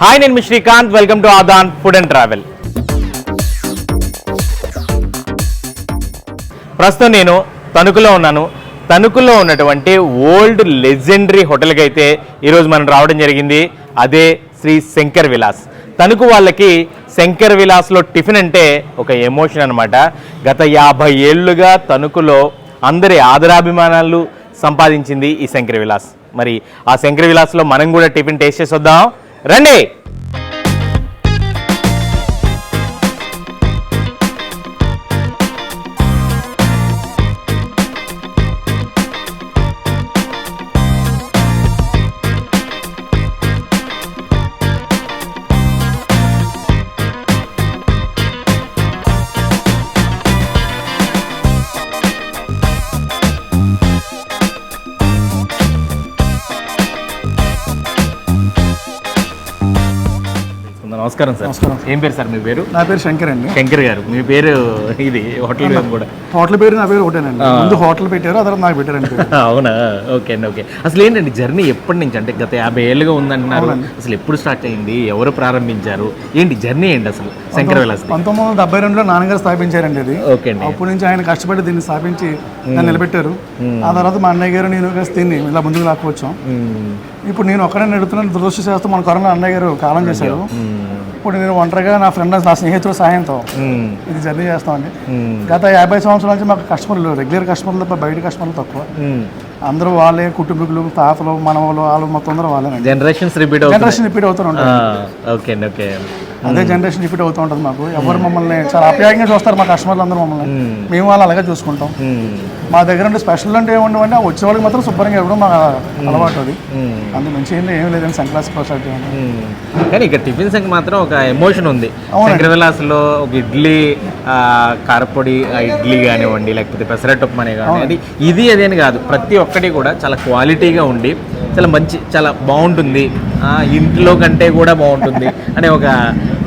Hi నేను మీ Srikanth. Welcome to Aadhan food and travel ప్రస్తుతం నేను తణుకులో ఉన్నాను. తణుకులో ఉన్నటువంటి ఓల్డ్ లెజెండరీ హోటల్కి అయితే ఈరోజు మనం రావడం జరిగింది. అదే శ్రీ శంకర్ విలాస్. తణుకు వాళ్ళకి శంకర్ విలాస్లో టిఫిన్ అంటే ఒక ఎమోషన్ అనమాట గత యాభై ఏళ్ళుగా తణుకులో అందరి ఆదరాభిమానాలు సంపాదించింది ఈ శంకర్ విలాస్. మరి ఆ శంకర్ విలాస్లో మనం కూడా టిఫిన్ టేస్ట్ చేసి వద్దాం. రండి. నమస్కారం సార్. నమస్కారం. ఏం పేరు సార్ మీ పేరు? నా పేరు శంకర్ అండి. శంకర్ గారు. మీ పేరు ఇది హోటల్ పేరు కూడా. హోటల్ పేరు నా పేరు ఒకటేనండి. ముందు హోటల్ పెట్టారు అదే నాకు పెట్టారండి అవునా? ఓకే అండి ఓకే. అసలు ఏంటండి జర్నీ ఎప్పటి నుంచి? అంటే గత యాభై ఏళ్ళుగా ఉందంటున్నారు. అసలు ఎప్పుడు స్టార్ట్ అయింది? ఎవరు ప్రారంభించారు? ఏంటి జర్నీ ఏంటి అసలు? శంకర విలాస్ పంతొమ్మిది వందల డెబ్బై రెండులో నాన్నగారు స్థాపించారండి ఇది ఓకే అండి. అప్పటి నుంచి ఆయన కష్టపడి దీన్ని స్థాపించి నిలబెట్టారు. ఆ తర్వాత మా అన్నయ్య గారు నేను కలిసి దీన్ని ఇలా ముందుకు లాక్కొచ్చాం. ఇప్పుడు నేను ఒక్కడే నడుతున్నాను దురదృష్టశాస్త్రం మన కరోనా అన్నయ్య గారు కాలం చేశారు. ఇప్పుడు నేను ఒంటరిగా నా ఫ్రెండ్ నా స్నేహితుల సహాయంతో. ఇది జర్నీ చేస్తామండి. గత యాభై సంవత్సరాల నుంచి మాకు కస్టమర్లు రెగ్యులర్ కస్టమర్లు తప్ప బయట కస్టమర్లు తక్కువ. అందరూ వాళ్ళే కుటుంబీకులు తాతలు మనవాళ్ళు వాళ్ళు మొత్తం అందరూ వాళ్ళేనండి జనరేషన్స్ రిపీట్ జనరేషన్ రిపీట్ అవుతూ ఉంటారు ఓకే. అదే జనరేషన్ రిపీట్ అవుతూ ఉంటుంది మాకు. ఎవరు మమ్మల్ని చాలా ఆప్యాయంగా చూస్తారు మా కస్టమర్లు అందరూ మమ్మల్ని. మేము వాళ్ళు అలాగే చూసుకుంటాం. మ్మ్. మా దగ్గర ఉండే స్పెషల్ అంటే ఏముండవంటే ఆ వచ్చే వాళ్ళకి మాత్రం శుభ్రంగా ఇవ్వడం మా అలవాటు అది. అందు నుంచి ఏంటి ఏం లేదండి సంక్లాస్ ప్రసాద్. కానీ ఇక్కడ టిఫిన్స్ మాత్రం ఒక ఎమోషన్ ఉంది. శంకర విలాస్లో ఒక ఇడ్లీ కారపొడి ఇడ్లీ కానివ్వండి లేకపోతే పెసరట్టు ఉప్మానే కానివ్వండి. ఇది అదేని కాదు ప్రతి ఒక్కటి కూడా చాలా క్వాలిటీగా ఉండి చాలా మంచి చాలా బాగుంటుంది. ఇంట్లో కంటే కూడా బాగుంటుంది అనే ఒక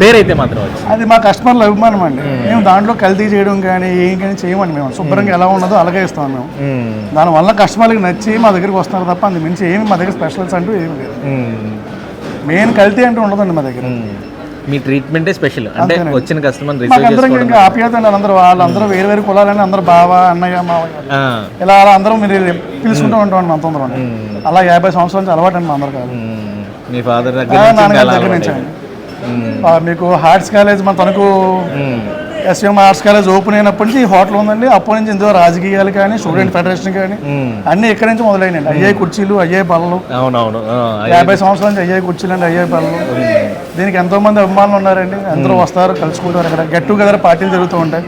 పేరైతే మాత్రం వచ్చింది అది మా కస్టమర్ల అభిమానం అండి మేము దాంట్లో కల్తీ చేయడం కానీ ఏం కానీ చేయమండి మేము శుభ్రంగా ఎలా ఉన్నదో అలాగే ఇస్తాం మేము. దానివల్ల కస్టమర్లకు నచ్చి మా దగ్గరికి వస్తున్నారు తప్ప అందు మించి ఏమి మా దగ్గర స్పెషల్స్ అంటూ ఏమి లేదు. మెయిన్ కల్తీ అంటూ ఉండదండి మా దగ్గర. మీ ట్రీట్మెంటే స్పెషల్ అంటే వచ్చిన కస్టమర్ ఇంకా ఆప్యాయత అండి అందరూ వాళ్ళందరూ వేరు వేరు కులాలని అందరూ బావ అన్నయ్య మావయ్య. ఇలా అలా అందరం మీరు పిలుచుకుంటూ ఉంటాం అంత అందరం అలా యాభై సంవత్సరాల నుంచి అలవాటు అండి మా అందరు కాదు. మీ ఫాదర్ దగ్గర దగ్గర నుంచి. అండి. మీకు హార్ట్స్ కాలేజ్ మన తనకు. ఎస్ఎం ఆర్ట్స్ కాలేజ్ ఓపెన్ అయినప్పటి నుంచి హోటల్ ఉందండి. అప్పటి నుంచి ఇందులో రాజకీయాలు కానీ స్టూడెంట్ ఫెడరేషన్ కానీ మ్మ్. అన్ని ఇక్కడి నుంచి మొదలైనండి అయ్యాయి కుర్చీలు అయ్యాయి బల్లలు అవునవును. యాభై సంవత్సరాల నుంచి అయ్యాయి కుర్చీలు అండి అయ్యాయి బల్లలు. దీనికి ఎంతో మంది అభిమానులు ఉన్నారండి. అందరూ వస్తారు కలుసుకుంటారు ఇక్కడ గెట్ టుగెదర్ పార్టీలు జరుగుతూ ఉంటాయి.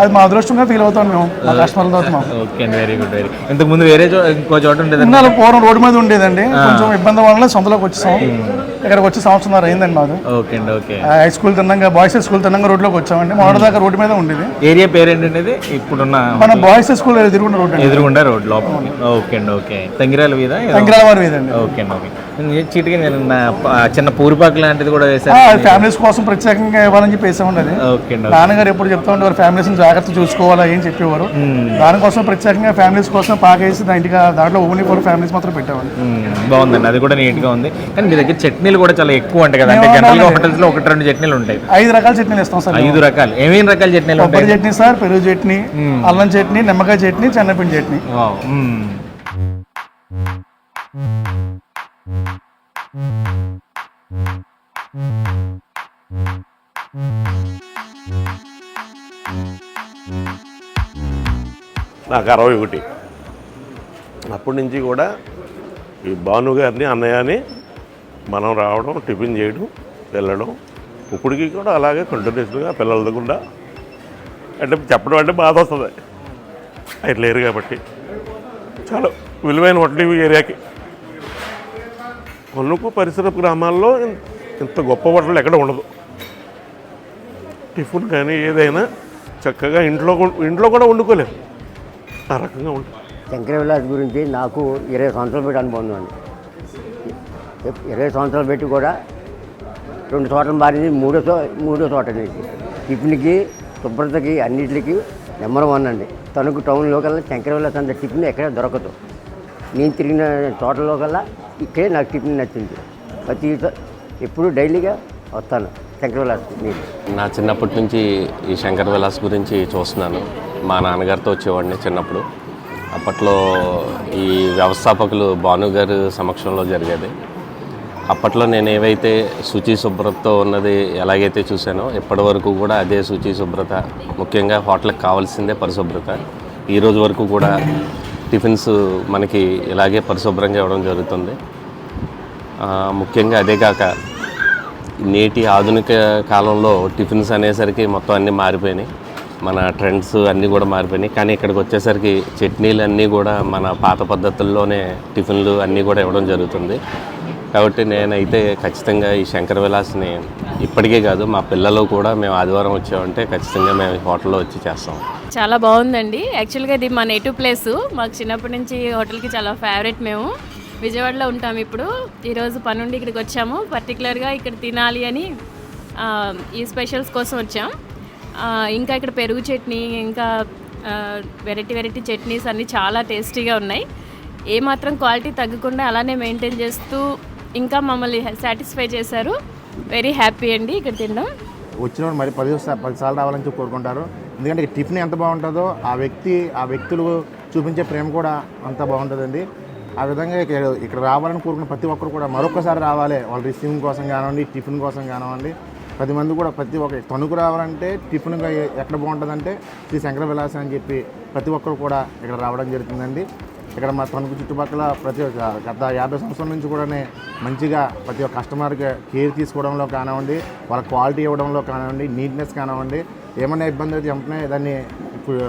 అది మా అదృష్టంగా ఫీల్ అవుతాం మేము. మా కస్టమర్లతో ఓకే వెరీ గుడ్ వెరీ ఇంతకు ముందు వేరే ఇంకో చోట ఉండేది పూర్వం రోడ్డు మీద ఉండేదండి. కొంచెం ఇబ్బంది వల్ల సొంతలోకి వచ్చేసాం. ఇక్కడికి వచ్చి సంవత్సరం అయిందండి మాకు ఓకే అండి ఓకే. హై స్కూల్ తిన్నాక బాయ్స్ స్కూల్ తిన్నాక రోడ్లోకి వచ్చామండి. మొదటి దాకా రోడ్డు మీద ఉండేది. ఏరియా పేరేంటండి ఇది? ఇప్పుడున్న మన బాయ్స్ స్కూల్ తిరుగున్న రోడ్డు అండి. ఎదురుగుండా రోడ్ లోపల. ఓకే అండి ఓకే. తంగిరాల మీద శంకరాల వారి మీద అండి ఓకే అండి ఓకే. చీటికి నేను చిన్న పూరిపాకు లాంటిది కూడా అది ఫ్యామిలీస్ కోసం ప్రత్యేకంగా ఇవ్వాలని చెప్పి వేసామండి అది నాన్నగారు ఎప్పుడు చెప్తా ఉండేవారు ఫ్యామిలీస్ జాగ్రత్త చూసుకోవాలా ఏం చెప్పేవారు. దానికోసం ప్రత్యేకంగా ఫ్యామిలీస్ కోసం పాకేసి దాని ఇంటికి దాంట్లో ఓన్లీ ఫోర్ ఫ్యామిలీస్ మాత్రం మ్మ్. బాగుందండి అది కూడా నీట్గా ఉంది. కానీ మీ దగ్గర చట్నీలు కూడా చాలా ఎక్కువ ఉంటాయి కదా. అంటే జనరల్గా హోటల్స్లో ఒకటి రెండు చట్నీలు ఉంటాయి. ఐదు రకాల చట్నీలు ఇస్తాం సార్ ఐదు రకాలు. ఏమేమి రకాల చట్నీలు ఉంటాయి? కొబ్బరి చట్నీ సార్ పెరుగు చట్నీ అల్లం చట్నీ నిమ్మకాయ చట్నీ చెన్నపిండి చట్నీ. నాకు అరవై ఒకటి అప్పటి నుంచి కూడా ఈ భానుగారిని అన్నయ్యని మనం రావడం టిఫిన్ చేయడం వెళ్ళడం ఇప్పటికీ కూడా అలాగే కంటిన్యూస్గా పిల్లల దగ్గర అంటే చెప్పడం అంటే బాధ వస్తుంది. ఆయన లేరు కాబట్టి. చాలా విలువైన హోటల్ ఈ ఏరియాకి. కొనుక్కు పరిసర గ్రామాల్లో ఇంత గొప్ప హోటల్ ఎక్కడ ఉండదు. టిఫిన్ కానీ ఏదైనా చక్కగా ఇంట్లో ఇంట్లో కూడా వండుకోలేము ఆ రకంగా ఉంటుంది శంకర విలాస్ గురించి నాకు ఇరవై సంవత్సరాలు పెట్టి అనుభవం అండి ఇరవై సంవత్సరాలు పెట్టి కూడా రెండు చోట్ల మారింది మూడో చో మూడో చోట నుంచి టిఫిన్కి శుభ్రతకి అన్నిటికి నెంబర్ వన్ అండి. తణుకు టౌన్లో కల్లా శంకర విలాస్ అంత టిఫిన్ ఎక్కడ దొరకదు. నేను తిరిగిన చోటలో కల్లా ఇక్కడే నాకు టిఫిన్ నచ్చింది. ప్రతి ఎప్పుడు డైలీగా వస్తాను శంకర విలాస్ మీరు నా చిన్నప్పటి నుంచి ఈ శంకర విలాస్ గురించి చూస్తున్నాను. మా నాన్నగారితో వచ్చేవాడిని చిన్నప్పుడు. అప్పట్లో ఈ వ్యవస్థాపకులు భాను గారు సమక్షంలో జరిగేది. అప్పట్లో నేను ఏవైతే శుచి శుభ్రతతో ఉన్నది ఎలాగైతే చూశానో ఇప్పటి వరకు కూడా అదే శుచి శుభ్రత. ముఖ్యంగా హోటల్కి కావాల్సిందే పరిశుభ్రత. ఈ రోజు వరకు కూడా టిఫిన్స్ మనకి ఇలాగే పరిశుభ్రంగా ఇవ్వడం జరుగుతుంది. ముఖ్యంగా అదే కాక నేటి ఆధునిక కాలంలో టిఫిన్స్ అనేసరికి మొత్తం అన్నీ మారిపోయినాయి. మన ట్రెండ్స్ అన్నీ కూడా మారిపోయినాయి. కానీ ఇక్కడికి వచ్చేసరికి చట్నీలు అన్నీ కూడా మన పాత పద్ధతుల్లోనే టిఫిన్లు అన్నీ కూడా ఇవ్వడం జరుగుతుంది. కాబట్టి నేనైతే ఖచ్చితంగా ఈ శంకర విలాస్ని ఇప్పటికే కాదు మా పిల్లలు కూడా మేము ఆదివారం వచ్చామంటే ఖచ్చితంగా మేము ఈ హోటల్లో వచ్చి చేస్తాం. చాలా బాగుందండి. యాక్చువల్గా ఇది మా నేటివ్ ప్లేస్ మాకు చిన్నప్పటి నుంచి హోటల్కి చాలా ఫేవరెట్ మేము. విజయవాడలో ఉంటాం ఇప్పుడు. ఈరోజు పనుండి ఇక్కడికి వచ్చాము. పర్టికులర్గా ఇక్కడ తినాలి అని ఈ స్పెషల్స్ కోసం వచ్చాం. ఇంకా ఇక్కడ పెరుగు చట్నీ ఇంకా వెరైటీ వెరైటీ చట్నీస్ అన్నీ చాలా టేస్టీగా ఉన్నాయి. ఏమాత్రం క్వాలిటీ తగ్గకుండా అలానే మెయింటైన్ చేస్తూ ఇంకా మమ్మల్ని సాటిస్ఫై చేశారు. వెరీ హ్యాపీ అండి ఇక్కడ తినడం. వచ్చిన మరి పది పదిసార్లు రావాలని చెప్పి కోరుకుంటారు. ఎందుకంటే టిఫిన్ ఎంత బాగుంటుందో ఆ వ్యక్తి ఆ వ్యక్తులు చూపించే ప్రేమ కూడా అంత బాగుంటుందండి. ఆ విధంగా ఇక్కడ ఇక్కడ రావాలని కోరుకున్న ప్రతి ఒక్కరు కూడా మరొకసారి రావాలి. వాళ్ళ రిసీవింగ్ కోసం కానివ్వండి టిఫిన్ కోసం కానివ్వండి. పది మంది కూడా ప్రతి ఒక్క తణుకు రావాలంటే టిఫిన్ ఎక్కడ బాగుంటుందంటే శ్రీ శంకర విలాసం అని చెప్పి ప్రతి ఒక్కరు కూడా ఇక్కడ రావడం జరుగుతుందండి. ఇక్కడ మా తణుకు చుట్టుపక్కల ప్రతి ఒక్క గత యాభై సంవత్సరాల నుంచి కూడా మంచిగా ప్రతి ఒక్క కస్టమర్కి కేర్ తీసుకోవడంలో కానివ్వండి వాళ్ళ క్వాలిటీ ఇవ్వడంలో కానివ్వండి నీట్నెస్ కానివ్వండి ఏమైనా ఇబ్బంది అయితే వెంటనే దాన్ని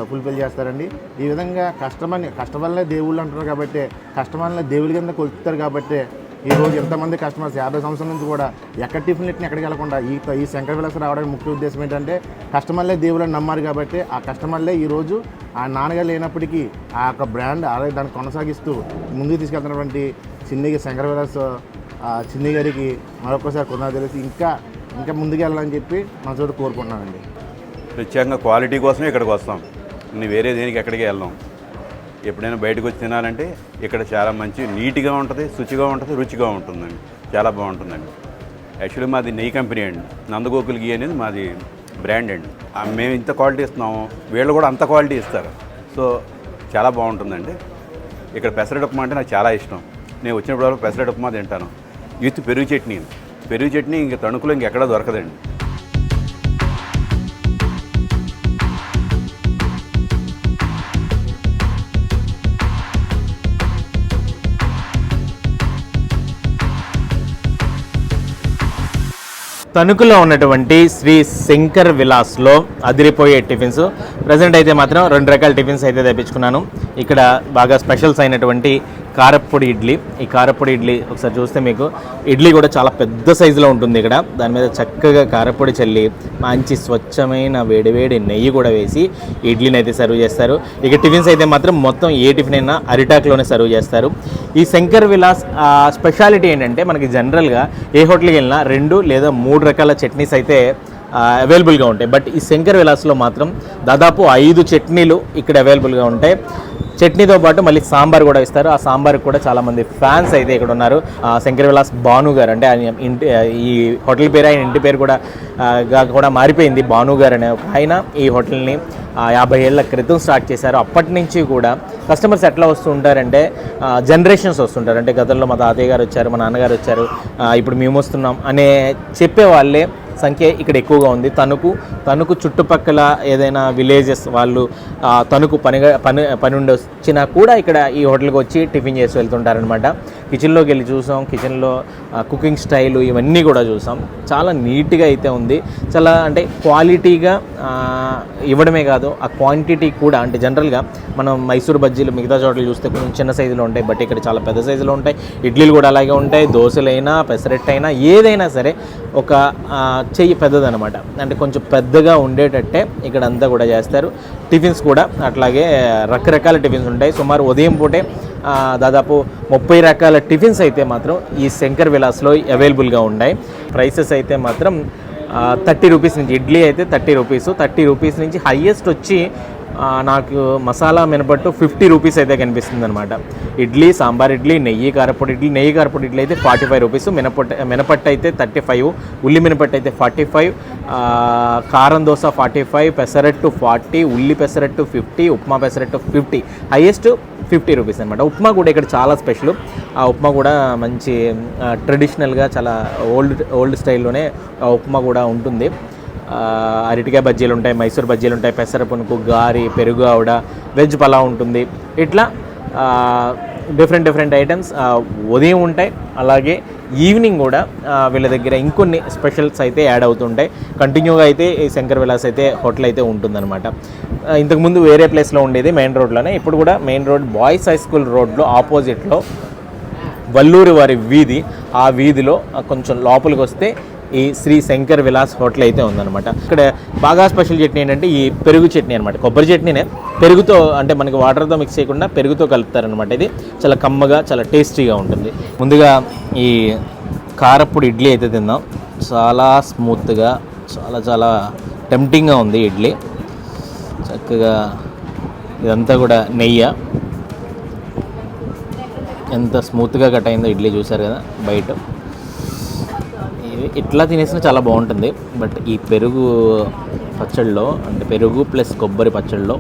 ఫుల్ఫిల్ చేస్తారండి. ఈ విధంగా కస్టమర్ని కస్టమర్లే దేవుళ్ళు అంటారు కాబట్టి కస్టమర్లే దేవుడి కింద కొలుస్తారు కాబట్టి ఈ రోజు ఎంతమంది కస్టమర్స్ యాభై సంవత్సరాల నుంచి కూడా ఎక్కడ టిఫిన్ ఎట్టిన ఎక్కడికి వెళ్ళకుండా ఈ ఈ శంకర విలాస రావడానికి ముఖ్య ఉద్దేశం ఏంటంటే కస్టమర్లే దేవుళ్ళని నమ్మారు కాబట్టి ఆ కస్టమర్లే ఈరోజు ఆ నాన్నగారు లేనప్పటికీ ఆ యొక్క బ్రాండ్ అలాగే దాన్ని కొనసాగిస్తూ ముందుకు తీసుకెళ్తున్నటువంటి చిన్ని శంకర విలాస్ ఆ చిన్ని గారికి మరొకసారి కొన్నా తెలిసి ఇంకా ఇంకా ముందుకు వెళ్ళాలని చెప్పి మనసు కోరుకుంటున్నానండి. ప్రత్యేకంగా క్వాలిటీ కోసమే ఇక్కడికి వస్తాం. నేను వేరే దేనికి ఎక్కడికి వెళ్ళాం. ఎప్పుడైనా బయటకు వచ్చి తినాలంటే ఇక్కడ చాలా మంచి నీట్గా ఉంటుంది శుచిగా ఉంటుంది రుచిగా ఉంటుందండి. చాలా బాగుంటుందండి. యాక్చువల్లీ మాది నెయ్యి కంపెనీ అండి. నందగోకుల్ గీ అనేది మాది బ్రాండ్ అండి. మేము ఇంత క్వాలిటీ ఇస్తున్నాము వీళ్ళు కూడా అంత క్వాలిటీ ఇస్తారు. సో చాలా బాగుంటుందండి. ఇక్కడ పెసరట్ ఉప్మా అంటే నాకు చాలా ఇష్టం. నేను వచ్చినప్పుడు పెసరట్ ఉప్మా తింటాను. విత్ పెరుగు చట్నీ. పెరుగు చట్నీ ఇంక తణుకులో ఇంకెక్కడా దొరకదండి. తణుకులో ఉన్నటువంటి శ్రీ శంకర్ విలాస్లో అదిరిపోయే టిఫిన్స్. ప్రజెంట్ అయితే మాత్రం రెండు రకాల టిఫిన్స్ అయితే తెప్పించుకున్నాను. ఇక్కడ బాగా స్పెషల్స్ అయినటువంటి కారప్పొడి ఇడ్లీ. ఈ కారప్పొడి ఇడ్లీ ఒకసారి చూస్తే మీకు ఇడ్లీ కూడా చాలా పెద్ద సైజులో ఉంటుంది ఇక్కడ. దాని మీద చక్కగా కారప్పొడి చల్లి మంచి స్వచ్ఛమైన వేడివేడి నెయ్యి కూడా వేసి ఇడ్లీని అయితే సర్వ్ చేస్తారు. ఇక టిఫిన్స్ అయితే మాత్రం మొత్తం ఏ టిఫిన్ అయినా అరిటాక్లోనే సర్వ్ చేస్తారు. ఈ శంకర్ విలాస్ స్పెషాలిటీ ఏంటంటే మనకి జనరల్గా ఏ హోటల్కి వెళ్ళినా రెండు లేదా మూడు రకాల చట్నీస్ అయితే అవైలబుల్గా ఉంటాయి. బట్ ఈ శంకర్ విలాస్లో మాత్రం దాదాపు ఐదు చట్నీలు ఇక్కడ అవైలబుల్గా ఉంటాయి. చట్నీతో పాటు మళ్ళీ సాంబార్ కూడా ఇస్తారు. ఆ సాంబార్కి కూడా చాలామంది ఫ్యాన్స్ అయితే ఇక్కడ ఉన్నారు. శంకర్ విలాస్ భాను గారు అంటే ఆయన ఇంటి ఈ హోటల్ పేరు ఆయన ఇంటి పేరు కూడా కూడా మారిపోయింది భాను గారు అనే ఒక ఆయన ఈ హోటల్ని యాభై ఏళ్ళ క్రితం స్టార్ట్ చేశారు. అప్పటి నుంచి కూడా కస్టమర్స్ ఎట్లా వస్తూ ఉంటారంటే జనరేషన్స్ వస్తుంటారు అంటే గతంలో మా తాతయ్య గారు వచ్చారు మా నాన్నగారు వచ్చారు ఇప్పుడు మేము వస్తున్నాం అనే చెప్పే వాళ్ళే సంఖ్య ఇక్కడ ఎక్కువగా ఉంది. తణుకు తణుకు చుట్టుపక్కల ఏదైనా విలేజెస్ వాళ్ళు తణుకు పనిగా పని పని ఉండి వచ్చినా కూడా ఇక్కడ ఈ హోటల్కి వచ్చి టిఫిన్ చేసి వెళ్తుంటారనమాట కిచెన్లోకి వెళ్ళి చూసాం కిచెన్లో కుకింగ్ స్టైల్ ఇవన్నీ కూడా చూసాం. చాలా నీట్గా అయితే ఉంది. చాలా అంటే క్వాలిటీగా ఇవ్వడమే కాదు ఆ క్వాంటిటీ కూడా అంటే జనరల్గా మనం మైసూర్ బజ్జీలు మిగతా చోట్ల చూస్తే కొంచెం చిన్న సైజులో ఉంటాయి బట్ ఇక్కడ చాలా పెద్ద సైజులో ఉంటాయి. ఇడ్లీలు కూడా అలాగే ఉంటాయి దోశలైనా పెసరెట్ అయినా ఏదైనా సరే ఒక చెయ్యి పెద్దదనమాట. అంటే కొంచెం పెద్దగా ఉండేటట్టే ఇక్కడ అంతా కూడా చేస్తారు. టిఫిన్స్ కూడా అట్లాగే రకరకాల టిఫిన్స్ ఉంటాయి. సుమారు ఉదయం పూటే దాదాపు ముప్పై రకాల టిఫిన్స్ అయితే మాత్రం ఈ శంకర్ విలాస్లో అవైలబుల్గా ఉన్నాయి. ప్రైసెస్ అయితే మాత్రం థర్టీ రూపీస్ నుంచి ఇడ్లీ అయితే థర్టీ రూపీస్. థర్టీ రూపీస్ నుంచి హయ్యెస్ట్ వచ్చి నాకు మసాలా మినపట్టు ఫిఫ్టీ రూపీస్ అయితే కనిపిస్తుంది అనమాట ఇడ్లీ సాంబార్ ఇడ్లీ నెయ్యి కారపొడి ఇడ్లీ నెయ్యి కారపొడి ఇడ్లీ అయితే ఫార్టీ ఫైవ్ రూపీస్. మినపట్టు మినపట్టు అయితే థర్టీ ఫైవ్. ఉల్లి మినపట్టు అయితే ఫార్టీ ఫైవ్. కారం dosa forty five. Pesarattu forty. ఉల్లి pesarattu fifty. Upma pesarattu fifty. Highest fifty rupees అనమాట ఉప్మా కూడా ఇక్కడ చాలా స్పెషల్. ఆ ఉప్మా కూడా మంచి ట్రెడిషనల్గా చాలా ఓల్డ్ ఓల్డ్ స్టైల్లోనే ఆ ఉప్మా కూడా ఉంటుంది. అరటికాయ బజ్జీలు ఉంటాయి మైసూర్ బజ్జీలు ఉంటాయి పెసర పునుకు గారి పెరుగు ఆవిడ వెజ్ పలావ్ ఉంటుంది. ఇట్లా డిఫరెంట్ డిఫరెంట్ ఐటమ్స్ ఉదయం ఉంటాయి. అలాగే ఈవినింగ్ కూడా వీళ్ళ దగ్గర ఇంకొన్ని స్పెషల్స్ అయితే యాడ్ అవుతుంటాయి. కంటిన్యూగా అయితే ఈ శంకర్ విలాస్ అయితే హోటల్ అయితే ఉంటుందన్నమాట. ఇంతకుముందు వేరే ప్లేస్లో ఉండేది మెయిన్ రోడ్లోనే ఇప్పుడు కూడా main road boys high school రోడ్లో ఆపోజిట్లో వల్లూరి వారి వీధి ఆ వీధిలో కొంచెం లోపలికి వస్తే ఈ శ్రీ శంకర్ విలాస్ హోటల్ అయితే ఉందన్నమాట. ఇక్కడ బాగా స్పెషల్ చట్నీ ఏంటంటే ఈ పెరుగు చట్నీ అనమాట కొబ్బరి చట్నీనే. పెరుగుతో అంటే మనకి వాటర్తో మిక్స్ చేయకుండా పెరుగుతో కలుపుతారనమాట ఇది. చాలా కమ్మగా చాలా టేస్టీగా ఉంటుంది. ముందుగా ఈ కారప్పుడు ఇడ్లీ అయితే తిందాం. చాలా స్మూత్గా చాలా చాలా టెంప్టింగ్గా ఉంది ఇడ్లీ. చక్కగా ఇదంతా కూడా నెయ్యి. ఎంత స్మూత్గా కట్ అయిందో ఇడ్లీ చూసారు కదా బయట. ఇట్లా తినేసిన చాలా బాగుంటుంది. బట్ ఈ పెరుగు పచ్చడిలో అంటే పెరుగు ప్లస్ కొబ్బరి పచ్చడిలో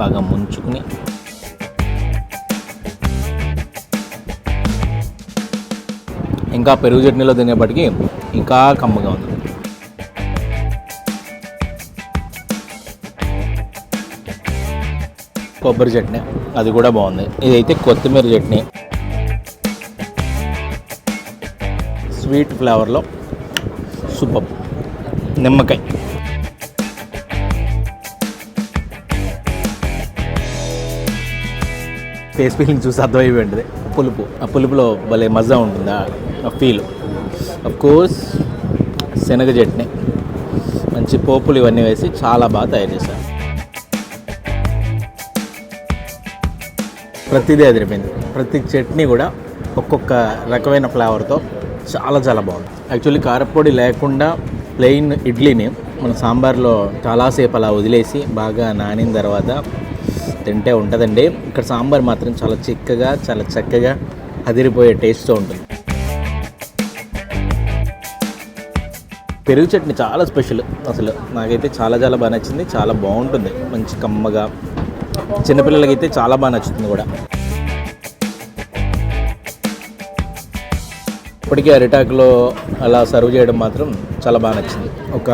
బాగా ముంచుకుని ఇంకా పెరుగు చట్నీలో తినేప్పటికీ ఇంకా కమ్మగా ఉంది. కొబ్బరి చట్నీ అది కూడా బాగుంది. ఇదైతే కొత్తిమీర చట్నీ. స్వీట్ ఫ్లేవర్లో సూపర్ నిమ్మకాయ. ఫేస్ ఫీలింగ్ చూసి అర్థమైపోయింది పులుపు. ఆ పులుపులో భలే మజా ఉంటుంది ఆ ఫీల్ అఫ్ కోర్స్ శనగ చట్నీ. మంచి పోపులు ఇవన్నీ వేసి చాలా బాగా తయారు చేశారు. ప్రతిదీ అదిరిపోయింది. ప్రతి చట్నీ కూడా ఒక్కొక్క రకమైన ఫ్లేవర్తో చాలా చాలా బాగుంది. యాక్చువల్లీ కారపొడి లేకుండా ప్లెయిన్ ఇడ్లీని మన సాంబార్లో చాలాసేపు అలా వదిలేసి బాగా నానిన తర్వాత తింటే ఉంటుందండి. ఇక్కడ సాంబార్ మాత్రం చాలా చిక్కగా చాలా చక్కగా అదిరిపోయే టేస్ట్తో ఉంటుంది. పెరుగు చట్నీ చాలా స్పెషల్ అసలు నాకైతే చాలా చాలా బాగా నచ్చింది చాలా బాగుంటుంది. మంచి కమ్మగా. చిన్నపిల్లలకైతే చాలా బాగా నచ్చుతుంది కూడా. ఇప్పటికీ అరిటాకులో అలా సర్వ్ చేయడం మాత్రం చాలా బాగా నచ్చింది. ఒక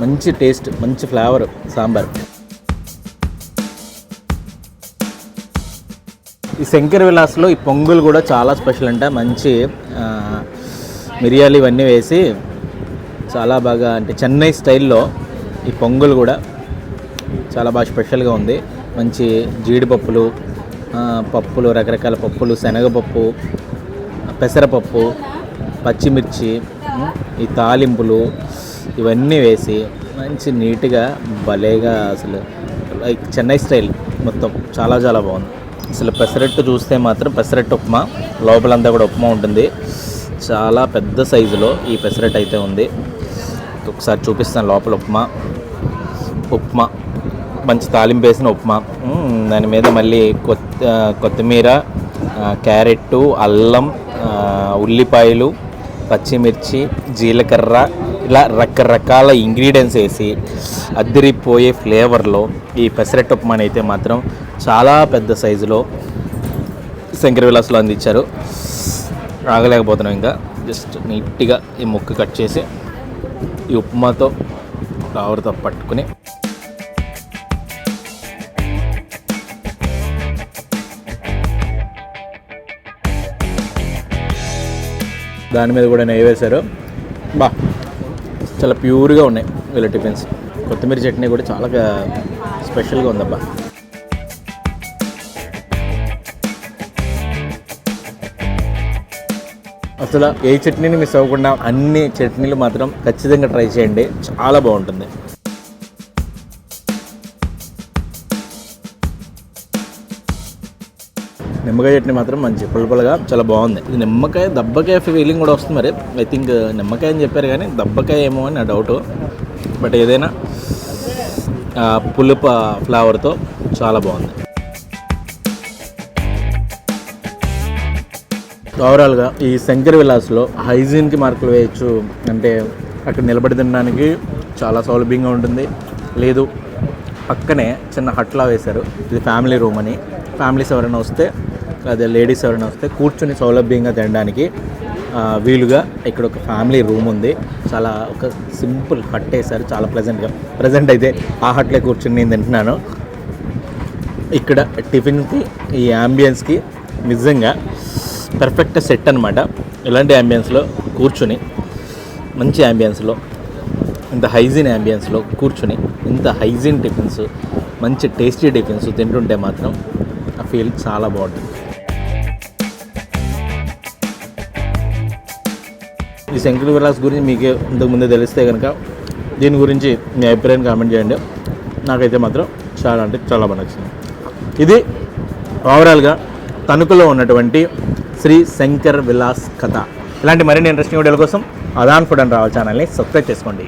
మంచి టేస్ట్ మంచి ఫ్లేవర్ సాంబార్. ఈ శంకర్ విలాస్లో ఈ పొంగులు కూడా చాలా స్పెషల్ అంట. మంచి మిరియాలు ఇవన్నీ వేసి చాలా బాగా అంటే చెన్నై స్టైల్లో ఈ పొంగులు కూడా చాలా బాగా స్పెషల్గా ఉంది. మంచి జీడిపప్పులు పప్పులు రకరకాల పప్పులు శనగపప్పు పెసరపప్పు పచ్చిమిర్చి ఈ తాలింపులు ఇవన్నీ వేసి మంచి నీట్గా భలేగా అసలు లైక్ చెన్నై స్టైల్ మొత్తం చాలా చాలా బాగుంది. అసలు పెసరట్టు చూస్తే మాత్రం పెసరట్టు ఉప్మా లోపలంతా కూడా ఉప్మా ఉంటుంది. చాలా పెద్ద సైజులో ఈ పెసరట్టు అయితే ఉంది. ఒకసారి చూపిస్తాను లోపల ఉప్మా. ఉప్మా. మంచి తాలింపు వేసిన ఉప్మా. దాని మీద మళ్ళీ కొత్త కొత్తిమీర క్యారెట్టు అల్లం ఉల్లిపాయలు పచ్చిమిర్చి జీలకర్ర ఇలా రకరకాల ఇంగ్రీడియంట్స్ వేసి అద్దరిపోయే ఫ్లేవర్లో ఈ పెసరట్టు ఉప్మాన్ అయితే మాత్రం చాలా పెద్ద సైజులో శంకర విలాస్లో అందించారు. ఆగలేకపోతున్నాం ఇంకా. జస్ట్ నీట్గా ఈ ముక్క కట్ చేసి ఈ ఉప్మాతో కావరితో పట్టుకుని దాని మీద కూడా నెయ్యి వేశారు. బా చాలా ప్యూర్గా ఉన్నాయి వీళ్ళ టిఫిన్స్. కొత్తిమీర చట్నీ కూడా చాలా స్పెషల్గా ఉందబ్బా. అసలు ఏ చట్నీని మిస్ అవ్వకుండా అన్ని చట్నీలు మాత్రం ఖచ్చితంగా ట్రై చేయండి. చాలా బాగుంటుంది. నిమ్మకాయ చట్నీ మాత్రం మంచి పుల్లపుల్లగా చాలా బాగుంది. ఇది నిమ్మకాయ దబ్బకాయ ఫీలింగ్ కూడా వస్తుంది మరి. ఐ థింక్ నిమ్మకాయ అని చెప్పారు కానీ దబ్బకాయ ఏమో అని నా డౌట్ బట్ ఏదైనా పులుప ఫ్లేవర్తో చాలా బాగుంది. ఓవరాల్గా ఈ శంకర్ విలాస్లో హైజీన్కి మార్కులు వేయచ్చు అంటే అక్కడ నిలబడి తినడానికి చాలా సౌలభ్యంగా ఉంటుంది. లేదు పక్కనే చిన్న హట్లా వేశారు. ఇది ఫ్యామిలీ రూమ్ అని. ఫ్యామిలీస్ ఎవరైనా వస్తే అదే లేడీస్ ఎవరైనా వస్తే కూర్చొని సౌలభ్యంగా తినడానికి వీలుగా ఇక్కడ ఒక ఫ్యామిలీ రూమ్ ఉంది. చాలా ఒక సింపుల్ హట్ వేసారు చాలా ప్లెజెంట్గా ప్రజెంట్ అయితే ఆ హట్లే కూర్చొని నేను తింటున్నాను. ఇక్కడ టిఫిన్కి ఈ యాంబియన్స్కి నిజంగా పర్ఫెక్ట్ సెట్ అనమాట ఇలాంటి యాంబియన్స్లో కూర్చుని మంచి యాంబియన్స్లో ఇంత హైజీన్ యాంబియన్స్లో కూర్చుని ఇంత హైజీన్ టిఫిన్స్ మంచి టేస్టీ టిఫిన్స్ తింటుంటే మాత్రం ఆ ఫీల్ చాలా బాగుంటుంది. ఈ శంకర్ విలాస్ గురించి మీకు ఇంతకుముందే తెలిస్తే కనుక దీని గురించి మీ అభిప్రాయం కామెంట్ చేయండి. నాకైతే మాత్రం చాలా అంటే చాలా బాగా నచ్చింది. ఇది ఓవరాల్గా తణుకులో ఉన్నటువంటి శ్రీ శంకర్ విలాస్ కథ. ఇలాంటి మరిన్ని ఇంట్రెస్టింగ్ వీడియోల కోసం అదాన్ ఫుడ్ అండ్ రావల్ ఛానల్ని సబ్స్క్రైబ్ చేసుకోండి.